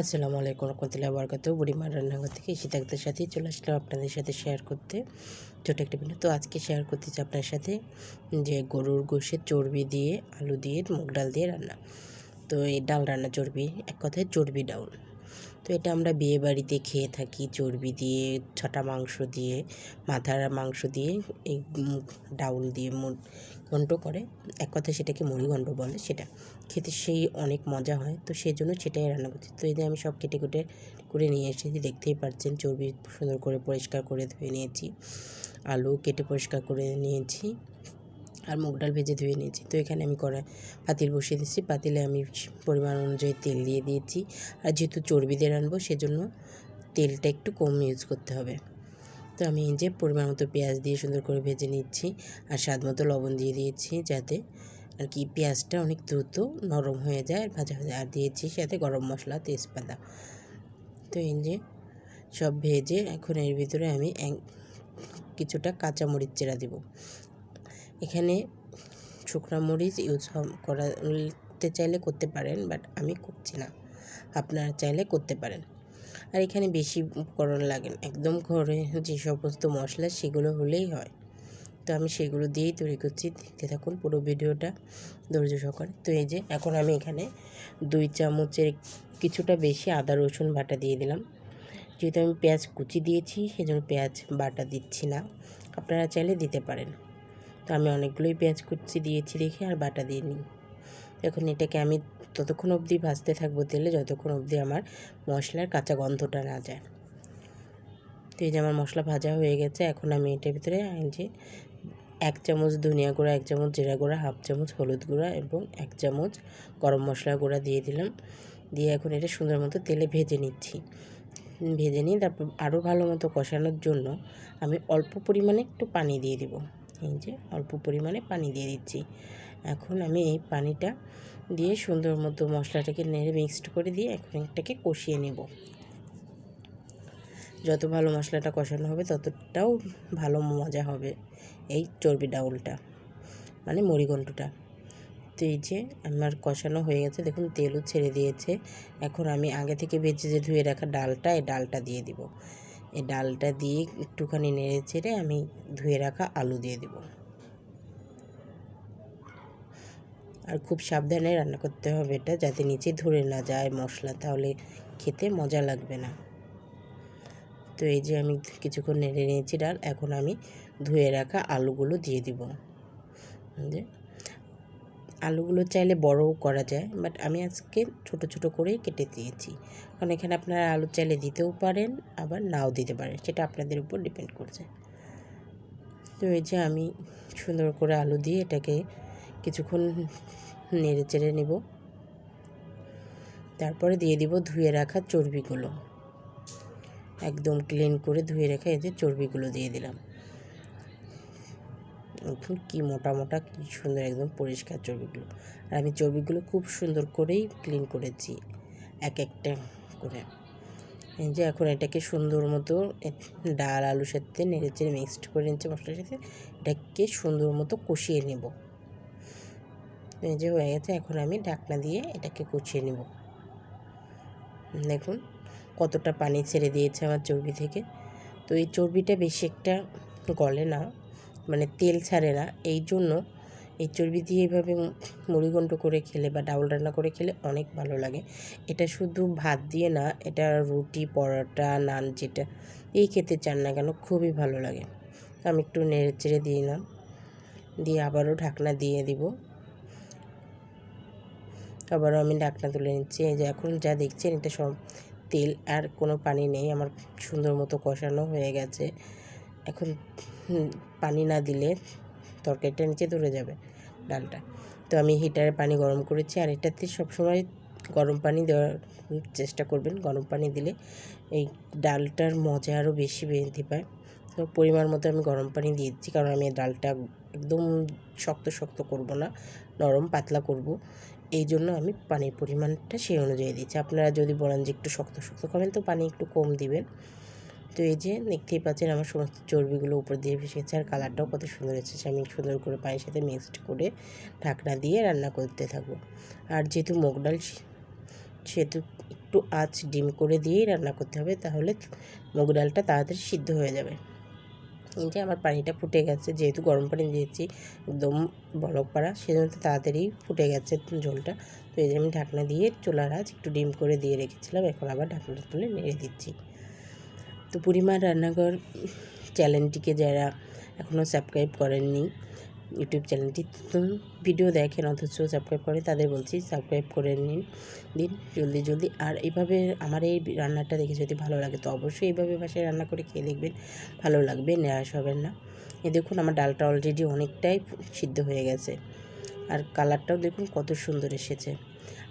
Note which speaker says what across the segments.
Speaker 1: আসসালামু আলাইকুম রহমতুল্লাহ বরকাত বুড়িমার রান্নাঘর থেকে শীতাকদের সাথে চলে আসলাম আপনাদের সাথে শেয়ার করতে। ছোটো একটা ভিডিও তো আজকে শেয়ার করতে চাই আপনার সাথে যে গরুর গোশের চর্বি দিয়ে, আলু দিয়ে, মুগ ডাল দিয়ে রান্না। তো এই ডাল রান্না চর্বি, এক কথায় চর্বি ডাউল তো এটা আমরা বিয়ে বাড়িতে খেয়ে থাকি, চর্বি দিয়ে, ছটা মাংস দিয়ে, মাথার মাংস দিয়ে, এই ডাউল দিয়ে ঘন্ট করে। এক কথায় সেটাকে মুড়ি বলে সেটা। খেতে সেই অনেক মজা হয়, তো সেই জন্য সেটাই রান্না করছি। তো এই আমি সব কেটে কুটে করে নিয়ে এসেছি, দেখতেই পাচ্ছেন চর্বি সুন্দর করে পরিষ্কার করে ধুয়ে নিয়েছি, আলু কেটে পরিষ্কার করে নিয়েছি। আর মুগ ডাল ভেজে ধুয়ে নিয়েছি। তো এখানে আমি কড়া পাতিল বসিয়ে দিচ্ছি পাতিলে আমি পরিমাণ অনুযায়ী তেল দিয়ে দিয়েছি। আর যেহেতু চর্বি দিয়ে রানবো সেজন্য তেলটা একটু কম ইউজ করতে হবে। তো আমি এই যে পরিমাণ মতো পেঁয়াজ দিয়ে সুন্দর করে ভেজে নিচ্ছি আর স্বাদ মতো লবণ দিয়ে দিয়েছি যাতে আর কি পেঁয়াজটা অনেক দ্রুত নরম হয়ে যায় আর ভাজা ভাজা। আর দিয়েছি সাথে গরম মশলা, তেজপাতা। তো এই যে সব ভেজে এখন এর ভিতরে আমি কিছুটা কাঁচামরিচ চেরা দেবো। এখানে শুকনো মরিচ ইউজ করতে চাইলে করতে পারেন বাট আমি করছি না। আপনারা চাইলে করতে পারেন। আর এখানে বেশি উপকরণ লাগে না। একদম ঘরে যে সমস্ত মশলা সেগুলো হলেই হয়। তো আমি সেগুলো দিয়েই তৈরি করছি। দেখতে থাকুন পুরো ভিডিওটা ধৈর্য সহকারে। তো এই যে, এখন আমি এখানে দুই চামচের কিছুটা বেশি আদা, রসুন বাটা দিয়ে দিলাম। যেহেতু আমি পেঁয়াজ কুচি দিয়েছি, সেজন্য পেঁয়াজ বাটা দিচ্ছি না। আপনারা চাইলে দিতে পারেন। তো আমি অনেকগুলোই পেঁয়াজ কুচি দিয়েছি দেখে আর বাটা দিয়ে নিই। এখন এটাকে আমি ততক্ষণ অবধি ভাজতে থাকব তেলে যতক্ষণ অবধি আমার মশলার কাঁচা গন্ধটা না যায়। তো এই যে আমার মশলা ভাজা হয়ে গেছে, এখন আমি এটার ভিতরে যে এক চামচ ধনিয়া গুঁড়া, এক চামচ জিরা গুঁড়া, হাফ চামচ হলুদ গুঁড়া এবং এক চামচ গরম মশলা গুঁড়া দিয়ে দিলাম। দিয়ে এখন এটা সুন্দর মতো তেলে ভেজে নিচ্ছি। ভেজে নিয়ে তারপর আরও ভালো মতো কষানোর জন্য আমি অল্প পরিমাণে একটু পানি দিয়ে দিব। এই যে অল্প পরিমাণে পানি দিয়ে দিচ্ছি। এখন আমি এই পানিটা দিয়ে সুন্দর মতো মশলাটাকে নেড়ে মিক্সড করে দিয়ে এখন এটাকে কষিয়ে নেব। যত ভালো মশলাটা কষানো হবে, ততটাও ভালো মজা হবে এই চর্বি ডাউলটা মানে মুড়িঘণ্টটা তো এই যে আমার কষানো হয়ে গেছে, দেখুন তেলও ছেড়ে দিয়েছে। এখন আমি আগে থেকে বেঁচে যে ধুয়ে রাখা ডালটা, এই ডালটা দিয়ে দিব। এই ডালটা দিয়ে একটুখানি নেড়ে চেড়ে আমি ধুয়ে রাখা আলু দিয়ে দিব। আর খুব সাবধানে রান্না করতে হবে এটা, যাতে নিচে ধরে না যায় মশলা, তাহলে খেতে মজা লাগবে না। তো এই যে আমি কিছুক্ষণ নেড়ে নিয়েছি ডাল, এখন আমি ধুয়ে রাখা আলুগুলো দিয়ে দিব। যে আলুগুলো চাইলে বড়ও করা যায় বাট আমি আজকে ছোট ছোট করেই কেটে দিয়েছি। কারণ এখানে আপনারা আলু চাইলে দিতেও পারেন, আবার নাও দিতে পারেন, সেটা আপনাদের উপর ডিপেন্ড করছে। তো এই যে আমি সুন্দর করে আলু দিয়ে এটাকে কিছুক্ষণ নেড়ে চেড়ে নেব। তারপরে দিয়ে দিব ধুয়ে রাখা চর্বিগুলো। একদম ক্লিন করে ধুয়ে রেখে এতে চর্বিগুলো দিয়ে দিলাম। দেখুন কী মোটা মোটা কী সুন্দর একদম পরিষ্কার চর্বিগুলো। আর আমি চর্বিগুলো খুব সুন্দর করেই ক্লিন করেছি, এক একটা করে। এই যে এখন এটাকে সুন্দর মতো ডাল আলুর সাথে নেড়ে চেড়ে মিক্সড করে নিচ্ছে মশলার সাথে, এটাকে সুন্দর মতো কষিয়ে নেব। এই যে হয়ে গেছে, এখন আমি ঢাকনা দিয়ে এটাকে কষিয়ে নেব। দেখুন কতটা পানি ছেড়ে দিয়েছে আমার চর্বি থেকে। তো এই চর্বিটা বেশি একটা গলে না। মানে তেল ছাড়ে না। এই জন্য এই চর্বি দিয়ে এইভাবে মুড়িঘণ্ট করে খেলে বা ডাউল রান্না করে খেলে অনেক ভালো লাগে। এটা শুধু ভাত দিয়ে না, এটা রুটি, পরোটা, নান যেটা এই খেতে চান না কেন খুবই ভালো লাগে। আমি একটু নেড়ে চেড়ে দিয়ে দিলাম দিয়ে আবারও ঢাকনা দিয়ে দিব। আবারও আমি ঢাকনা তুলে নিচ্ছি। এই যে এখন যা দেখছেন, এটা সব তেল আর কোনো পানি নেই। আমার সুন্দর মতো কষানো হয়ে গেছে। এখন পানি না দিলে তরকারিটা নিচে ধরে যাবে ডালটা। তো আমি হিটারে পানি গরম করেছি আর এটাতে সবসময় গরম পানি দেওয়ার চেষ্টা করবেন। গরম পানি দিলে এই ডালটার মজা আরও বেশি বৃদ্ধি পায়। তো পরিমাণ মতো আমি গরম পানি দিয়ে দিচ্ছি কারণ আমি ডালটা একদম শক্ত শক্ত করব না, নরম পাতলা করব। এই জন্য আমি পানির পরিমাণটা সেই অনুযায়ী দিচ্ছি। আপনারা যদি বলেন যে একটু শক্ত শক্ত খাবেন তো পানি একটু কম দিবেন। তো এই যে দেখতেই পাচ্ছেন আমার সমস্ত চর্বিগুলো উপর দিয়ে ভেসেছে আর কালারটাও কত সুন্দর এসেছে। আমি সুন্দর করে পায়ের সাথে মিক্সড করে ঢাকনা দিয়ে রান্না করতে থাকব। আর যেহেতু মুগ ডাল সেহেতু একটু আঁচ ডিম করে দিয়েই রান্না করতে হবে, তাহলে মুগ ডালটা তাড়াতাড়ি সিদ্ধ হয়ে যাবে। এই যে আমার পানিটা ফুটে গেছে, যেহেতু গরম পানি দিয়েছি একদম বরফ পাড়া, সেজন্য তো তাড়াতাড়ি ফুটে গেছে ঝোলটা। তো এই যে আমি ঢাকনা দিয়ে চোলার আঁচ একটু ডিম করে দিয়ে রেখেছিলাম, এখন আবার ঢাকনাটা তুলে নেড়ে দিচ্ছি। তো পরিমাণ রান্নাঘর চ্যানেলটিকে যারা এখনও সাবস্ক্রাইব করেননি, ইউটিউব চ্যানেলটি ভিডিও দেখেন, অথচ সাবস্ক্রাইব করে, তাদের বলছি সাবস্ক্রাইব করে নিন, দিন, জলদি জলদি। আর এইভাবে আমার এই রান্নাটা দেখে যদি ভালো লাগে, তো অবশ্যই এইভাবে বাসায় রান্না করে খেয়ে দেখবেন, ভালো লাগবে, নিরাশ হবেন না। এ দেখুন, আমার ডালটা অলরেডি অনেকটাই সিদ্ধ হয়ে গেছে, আর কালারটাও দেখুন কত সুন্দর এসেছে।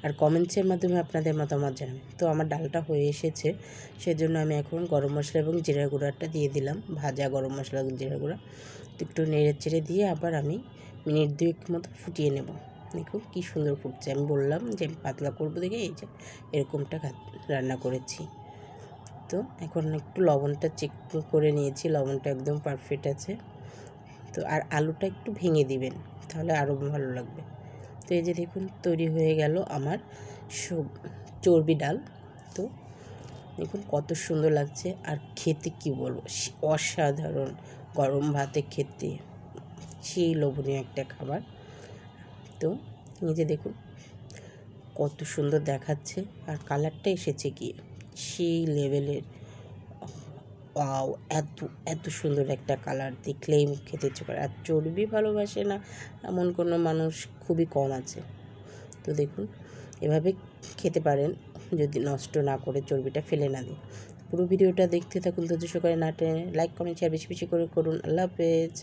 Speaker 1: আর কমেন্টসের মাধ্যমে আপনাদের মতামত জানাবেন। তো আমার ডালটা হয়ে এসেছে, সেজন্য আমি এখন গরম মশলা এবং জিরা গুঁড়াটা দিয়ে দিলাম, ভাজা গরম মশলা জিরা গুঁড়া। তো একটু নেড়ে চেড়ে দিয়ে আবার আমি মিনিট দুয়েক মতো ফুটিয়ে নেব। দেখুন কী সুন্দর ফুটছে। আমি বললাম যে আমি পাতলা করব দেখে এই যে এরকমটা রান্না করেছি। তো এখন একটু লবণটা চেক করে নিয়েছি, লবণটা একদম পারফেক্ট আছে। তো আর আলুটা একটু ভেঙে দিবেন, তাহলে আরও ভালো লাগবে। তো এই যে দেখুন, তৈরি হয়ে গেল আমার সব চর্বি ডাল। তো দেখুন কত সুন্দর লাগছে। আর খেতে কি বলব অসাধারণ গরম ভাতে খেতে, সেই লোভনীয় একটা খাবার। তো নিজে দেখুন, কত সুন্দর দেখাচ্ছে। আর কালারটা এসেছে কি? সেই লেভেলের ওয়াও, এত এত সুন্দর একটা কালার দেখলেই খেতে ইচ্ছে করে আর চর্বি ভালোবাসে না, এমন কোনো মানুষ খুবই কম আছে। তো দেখুন, এভাবে খেতে পারেন, যদি নষ্ট না করে চর্বিটা ফেলে না দিই পুরো ভিডিওটা দেখতে থাকুন ধৈর্য সহকারে নাটে লাইক, কমেন্ট শেয়ার বেশি বেশি করে করুন। আল্লাহ হাফেজ।